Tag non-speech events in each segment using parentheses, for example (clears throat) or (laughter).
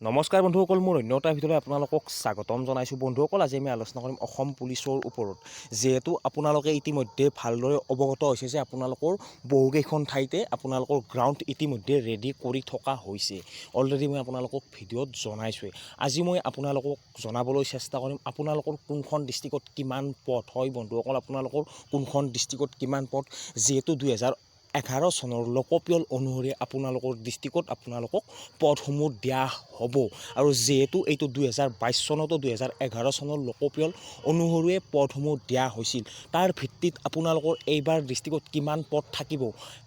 নমস্কাৰ বন্ধুসকল, মোৰ অন্য এটাৰ ভিতৰত আপোনালোকক স্বাগতম জনাইছোঁ। বন্ধুসকল, আজি আমি আলোচনা কৰিম অসম পুলিচৰ ওপৰত। যিহেতু আপোনালোকে ইতিমধ্যে ভালদৰে অৱগত হৈছে যে আপোনালোকৰ বহুকেইখন ঠাইতে আপোনালোকৰ গ্ৰাউণ্ড ইতিমধ্যে ৰেডি কৰি থকা হৈছে। অলৰেডি মই আপোনালোকক ভিডিঅ'ত জনাইছোঁৱেই। আজি মই আপোনালোকক জনাবলৈ চেষ্টা কৰিম আপোনালোকৰ কোনখন ডিষ্ট্ৰিক্টত কিমান পথ। হয় বন্ধুসকল, আপোনালোকৰ কোনখন ডিষ্ট্ৰিক্টত কিমান পথ? যিহেতু দুহেজাৰ এঘাৰ চনৰ লোকপিয়ল অনুসৰি আপোনালোকৰ ডিষ্ট্ৰিক্টত আপোনালোকক পদসমূহ দিয়া হ'ব। আৰু যিহেতু এইটো দুহেজাৰ বাইছ চনতো দুহেজাৰ এঘাৰ চনৰ লোকপিয়ল অনুসৰিয়ে পদসমূহ দিয়া হৈছিল, তাৰ ভিত্তিত আপোনালোকৰ এইবাৰ ডিষ্ট্ৰিক্টত কিমান পদ থাকিব?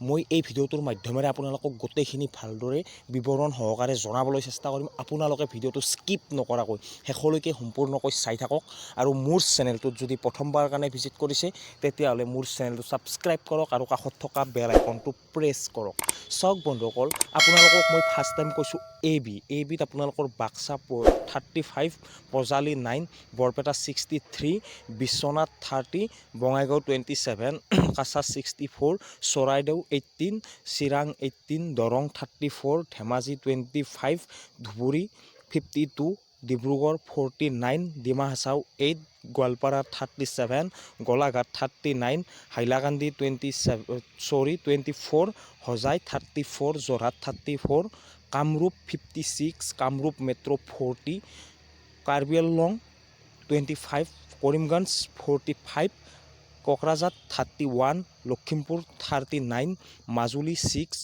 মই এই ভিডিঅ'টোৰ মাধ্যমেৰে আপোনালোকক গোটেইখিনি ভালদৰে বিৱৰণ সহকাৰে জনাবলৈ চেষ্টা কৰিম। আপোনালোকে ভিডিঅ'টো স্কিপ নকৰাকৈ, শেষলৈকে সম্পূৰ্ণকৈ চাই থাকক। আৰু মোৰ চেনেলটোত যদি প্ৰথমবাৰ কাৰণে ভিজিট কৰিছে, তেতিয়াহ'লে মোৰ চেনেলটো ছাবস্ক্ৰাইব কৰক আৰু কাষত থকা বেল আইকনটো প্ৰেছ কৰক। চাওক বন্ধুসকল আপোনালোকক মই ফাৰ্ষ্ট টাইম কৈছোঁ এ বি এ বিত আপোনালোকৰ Baksa thirty five Bajali nine Barpeta sixty three Biswanath thirty Bongaigaon twenty seven (clears throat) Cachar sixty four Charaideo eighteen Chirang eighteen Darrang thirty four Dhemaji twenty five Dhubri fifty two Dibrugarh forty nine Dima Hasao eight, Goalpara thirty seven, Golaghat thirty nine, Hailakandi twenty seven, চৰি twenty four, Hojai thirty four, Jorhat thirty four, Kamrup fifty six, Kamrup metro' forty, Karbi Anglong twenty five, Karimganj forty five, Kokrajhar thirty one, Lakhimpur thirty nine, Majuli six,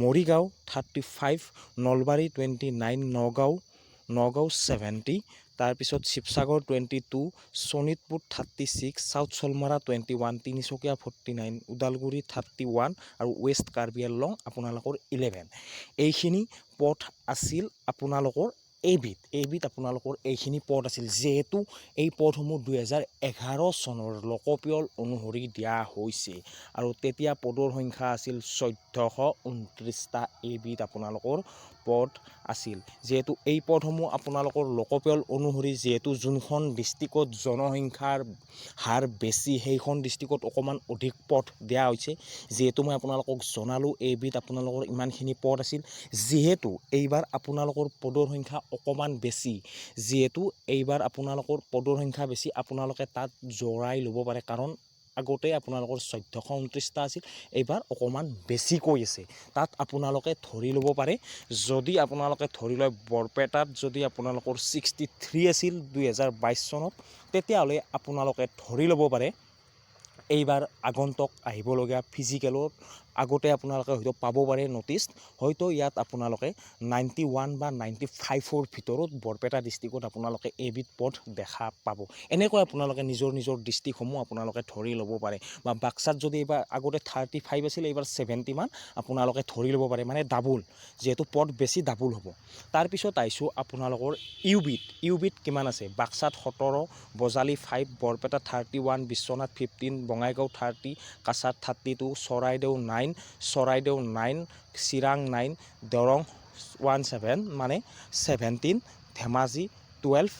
Morigaon thirty five, Nalbari twenty nine, Nagaon Nagaon seventy তাৰপিছত Sivasagar twenty two Sonitpur thirty six south Salmara twenty one Tinsukia forty nine Udalguri thirty one আৰু west Karbi Anglong আপোনালোকৰ eleven এইখিনি পথ আছিল আপোনালোকৰ এইবিধ এইবিধ আপোনালোকৰ এইখিনি পথ আছিল। যিহেতু এই পথসমূহ দুহেজাৰ এঘাৰ চনৰ লোকপিয়ল অনুসৰি দিয়া হৈছে আৰু তেতিয়া পদৰ সংখ্যা আছিল চৈধ্যশ ঊনত্ৰিছটা এইবিধ আপোনালোকৰ পদ আছিল। যিহেতু এই পদসমূহ আপোনালোকৰ লোকপিয়ল অনুসৰি যিহেতু যোনখন ডিষ্ট্ৰিক্টত জনসংখ্যাৰ হাৰ বেছি, সেইখন ডিষ্ট্ৰিক্টত অকণমান অধিক পথ দিয়া হৈছে। যিহেতু মই আপোনালোকক জনালোঁ, এইবিধ আপোনালোকৰ ইমানখিনি পদ আছিল। যিহেতু এইবাৰ আপোনালোকৰ পদৰ সংখ্যা অকণমান বেছি, যিহেতু এইবাৰ আপোনালোকৰ পদৰ সংখ্যা বেছি, আপোনালোকে তাত জোৰাই ল'ব পাৰে। কাৰণ আগতে আপোনালোকৰ চৈধ্যশ ঊনত্ৰিছটা আছিল, এইবাৰ অকণমান বেছিকৈ আছে। তাত আপোনালোকে ধৰি ল'ব পাৰে, যদি আপোনালোকে ধৰি লয় বৰপেটাত যদি আপোনালোকৰ ছিক্সটি থ্ৰী আছিল দুহেজাৰ বাইছ চনত, তেতিয়াহ'লে আপোনালোকে ধৰি ল'ব পাৰে, এইবাৰ আগন্তুক আহিবলগীয়া ফিজিকেলত আগতে আপোনালোকে হয়তো পাব পাৰে ন'টিচ হয়তো ইয়াত আপোনালোকে নাইণ্টি ওৱান বা নাইণ্টি ফাইভৰ ভিতৰত বৰপেটা ডিষ্ট্ৰিক্টত আপোনালোকে এবিধ পথ দেখা পাব। এনেকৈ আপোনালোকে নিজৰ নিজৰ ডিষ্ট্ৰিক্টসমূহ আপোনালোকে ধৰি ল'ব পাৰে। বা বাক্সাত যদি এইবাৰ আগতে থাৰ্টি ফাইভ আছিল, এইবাৰ ছেভেণ্টি মান আপোনালোকে ধৰি ল'ব পাৰে মানে ডাবুল যিহেতু পথ বেছি ডাবুল হ'ব। তাৰপিছত আহিছোঁ আপোনালোকৰ ইউবিত ইউবিত কিমান আছে? বাক্সাত সোতৰ, Bajali five Barpeta thirty one Biswanath fifteen Bongaigaon thirty Cachar thirty two Charaideo nine Charaideo nine, Chirang nine, Darrang one seven মানে seventeen Dhemaji twelve,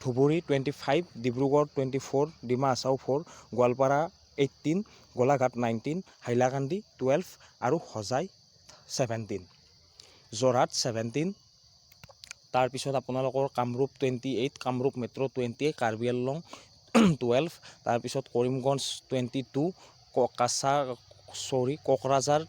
Dhubri twenty five, Dibrugarh twenty four Dima Hasao four, Goalpara eighteen Golaghat nineteen, Hailakandi twelve আৰু Hojai seventeen Jorhat seventeen তাৰপিছত আপোনালোকৰ Kamrup twenty eight, Kamrup metro' twenty eight, Karbi Anglong twelve. তাৰপিছত Karimganj twenty two Cachar চৰি Kokrajhar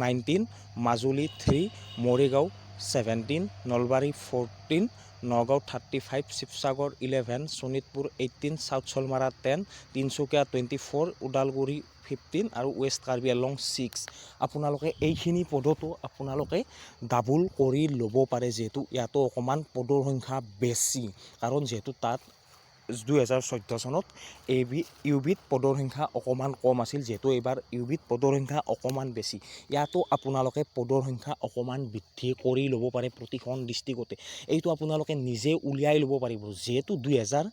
nineteen, Majuli three Morigaon seventeen Nalbari fourteen Nagaon thirty five, Sivasagar eleven, Sonitpur eighteen south Salmara ten, Tinsukia twenty four, Udalguri fifteen আৰু west Karbi Anglong six. আপোনালোকে এইখিনি পদতো আপোনালোকে double কৰি ল'ব পাৰে, যিহেতু ইয়াতো অকণমান পদৰ সংখ্যা বেছি, কাৰণ যিহেতু তাত দুহেজাৰ চৈধ্য চনত এ বি ইউ বিত পদৰ সংখ্যা অকণমান কম আছিল, যিহেতু এইবাৰ ইউ বিত পদৰ সংখ্যা অকণমান বেছি। ইয়াতো আপোনালোকে পদৰ সংখ্যা অকণমান বৃদ্ধি কৰি ল'ব পাৰে প্ৰতিখন ডিষ্ট্ৰিক্টতে এইটো আপোনালোকে নিজে উলিয়াই ল'ব পাৰিব, যিহেতু দুহেজাৰ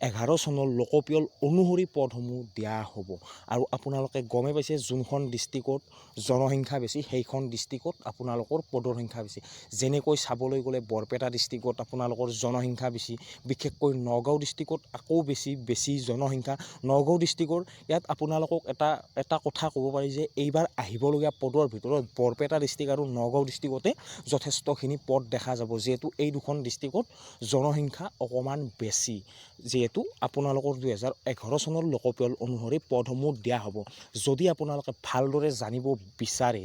এঘাৰ চনৰ লোকপিয়ল অনুসৰি পদসমূহ দিয়া হ'ব। আৰু আপোনালোকে গমেই পাইছে যোনখন ডিষ্ট্ৰিক্টত জনসংখ্যা বেছি, সেইখন ডিষ্ট্ৰিক্টত আপোনালোকৰ পদৰ সংখ্যা বেছি। যেনেকৈ চাবলৈ গ'লে বৰপেটা ডিষ্ট্ৰিক্টত আপোনালোকৰ জনসংখ্যা বেছি, বিশেষকৈ নগাঁও ডিষ্ট্ৰিক্টত আকৌ বেছি বেছি জনসংখ্যা। নগাঁও ডিষ্ট্ৰিক্টৰ ইয়াত আপোনালোকক এটা এটা কথা ক'ব পাৰি যে এইবাৰ আহিবলগীয়া পদৰ ভিতৰত বৰপেটা ডিষ্ট্ৰিক্ট আৰু নগাঁও ডিষ্ট্ৰিক্টতে যথেষ্টখিনি পদ দেখা যাব। যিহেতু এই দুখন ডিষ্ট্ৰিক্টত জনসংখ্যা অকণমান বেছি। যিহেতু আপোনালোকৰ দুহেজাৰ এঘাৰ চনৰ লোকপিয়ল অনুসৰি পদসমূহ দিয়া হ'ব। যদি আপোনালোকে ভালদৰে জানিব বিচাৰে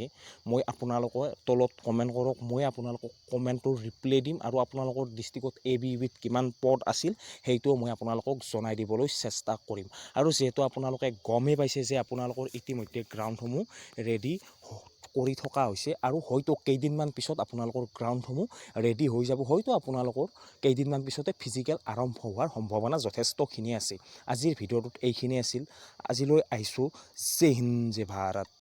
মই আপোনালোকে তলত কমেণ্ট কৰক মই আপোনালোকক কমেণ্টৰ ৰিপ্লাই দিম আৰু আপোনালোকৰ ডিষ্ট্ৰিক্টত এ বি ইউবিত কিমান পদ আছিল সেইটোও মই আপোনালোকক জনাই দিবলৈ চেষ্টা কৰিম। আৰু যিহেতু আপোনালোকে গমেই পাইছে যে আপোনালোকৰ ইতিমধ্যে গ্ৰাউণ্ডসমূহ ৰেডি কৰি থকা হৈছে আৰু হয়তো কেইদিনমান পিছত আপোনালোকৰ গ্ৰাউণ্ডসমূহ ৰেডি হৈ যাব। হয়তো আপোনালোকৰ কেইদিনমান পিছতে ফিজিকেল আৰম্ভ হোৱাৰ সম্ভাৱনা যথেষ্টখিনি আছে। আজিৰ ভিডিঅ'টোত এইখিনি আছিল। আজিলৈ আহিছোঁ। জয় হিন্দ, জয় ভাৰত।